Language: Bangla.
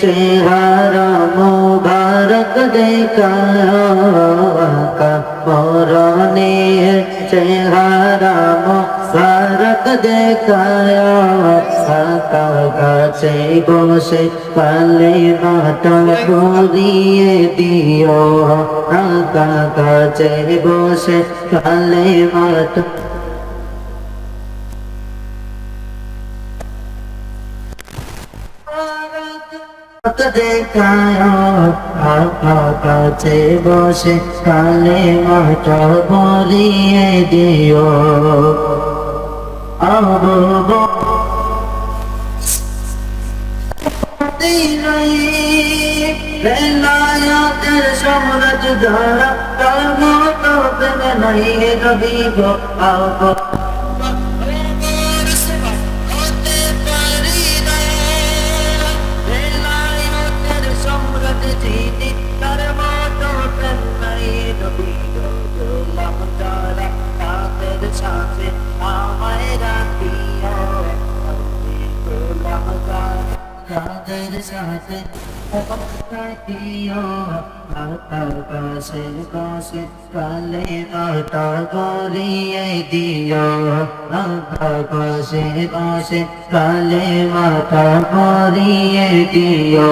চেহারা মুবারক দেখাকা মরণে চেহারা মুবারক দেখায়া সাকা গাছে বসে কালে মাটা বলিয়ে দিও সাকা গাছে বসে কালে মাটা কাছে বসে কালে মাটা বলিয়ে দিও আবু বেলায়াতের সমরাজ ধারা তার মতো নাই রবি গো আবু সাথে আমায় রাখিও তাদের সাথে রাখিও তার কাছে কাছে কালে মাতা গরিয়ে দিও তার কাছে কাছে কালে মাতা গরিয়ে দিও